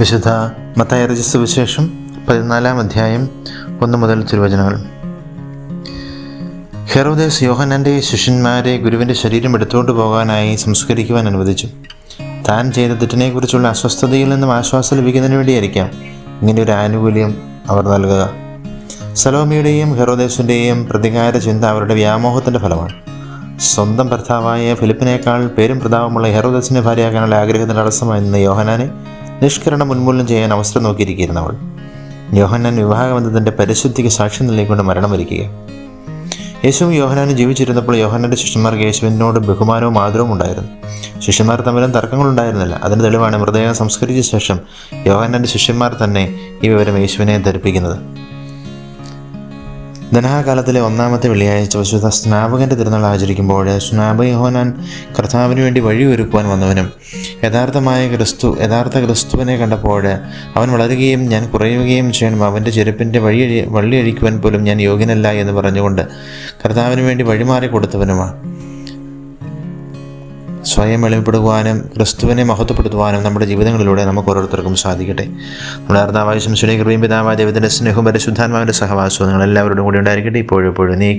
വിശുദ്ധ മത്തായ രജിസ്ത വിശേഷം പതിനാലാം അധ്യായം ഒന്ന് മുതൽ തിരുവചനങ്ങൾ. ഹെറോദേസ് യോഹനന്റെ ശിഷ്യന്മാരെ ഗുരുവിന്റെ ശരീരം എടുത്തുകൊണ്ട് പോകാനായി സംസ്കരിക്കുവാൻ അനുവദിച്ചു. താൻ ചെയ്ത തെറ്റിനെക്കുറിച്ചുള്ള അസ്വസ്ഥതയിൽ നിന്നും ആശ്വാസം ലഭിക്കുന്നതിന് വേണ്ടിയായിരിക്കാം ഇങ്ങനെ ഒരു ആനുകൂല്യം അവർ നൽകുക. സലോമിയുടെയും ഹെറോദേസിന്റെയും പ്രതികാര ചിന്ത അവരുടെ വ്യാമോഹത്തിന്റെ ഫലമാണ്. സ്വന്തം ഭർത്താവായ ഫിലിപ്പിനേക്കാൾ പേരും പ്രതാപമുള്ള ഹെറോദസിനെ ഭാര്യയാക്കാനുള്ള ആഗ്രഹത്തിന്റെ തടസ്സമായി യോഹനാനെ നിഷ്കരണം ഉന്മൂലനം ചെയ്യാൻ അവസരം നോക്കിയിരിക്കുന്നവൾ യോഹന്നാൻ വിവാഹബന്ധത്തിന്റെ പരിശുദ്ധിക്ക് സാക്ഷ്യം നൽകിക്കൊണ്ട് മരണം വരിക്കുക യേശുവും യോഹനാനും ജീവിച്ചിരുന്നപ്പോൾ യോഹനാന്റെ ശിഷ്യന്മാർക്ക് യേശുവിനോട് ബഹുമാനവും ആദരവും ഉണ്ടായിരുന്നു. ശിഷ്യന്മാർ തമ്മിലും തർക്കങ്ങളുണ്ടായിരുന്നില്ല. അതിന് തെളിവാണ് മൃതദേഹം സംസ്കരിച്ച ശേഷം യോഹന്നാന്റെ ശിഷ്യന്മാർ തന്നെ ഈ വിവരം യേശുവിനെ ധരിപ്പിക്കുന്നത്. ധനഹാകാലത്തിലെ ഒന്നാമത്തെ വെള്ളിയാഴ്ച വിശുദ്ധ സ്നാപകന്റെ തിരുനാൾ ആചരിക്കുമ്പോൾ സ്നാപക യോഹനാൻ കർത്താവിന് വേണ്ടി വഴിയൊരുക്കുവാൻ വന്നവനും യഥാർത്ഥമായ ക്രിസ്തു യഥാർത്ഥ ക്രിസ്തുവിനെ കണ്ടപ്പോൾ അവൻ വളരുകയും ഞാൻ കുറയുകയും ചെയ്യണം അവന്റെ ചെരുപ്പിന്റെ വഴി വള്ളി അഴിക്കുവാൻ പോലും ഞാൻ യോഗ്യനല്ല എന്ന് പറഞ്ഞുകൊണ്ട് കർത്താവിന് വേണ്ടി വഴിമാറി കൊടുത്തവനുമാണ് സ്വയം വെളിപ്പെടുവാനും ക്രിസ്തുവിനെ മഹത്വപ്പെടുത്തുവാനും നമ്മുടെ ജീവിതങ്ങളിലൂടെ നമുക്ക് ഓരോരുത്തർക്കും സാധിക്കട്ടെ. നമ്മുടെ അർദ്ധാവശ്യം ശംസുടെ കൃപയും പിതാവായ ദൈവത്തിന്റെ സ്നേഹവും പരിശുദ്ധാത്മാവിന്റെ സഹവാസവും നിങ്ങളെല്ലാവരോടും കൂടി ഉണ്ടായിരിക്കട്ടെ. ഇപ്പോഴും എപ്പോഴും നീക്കും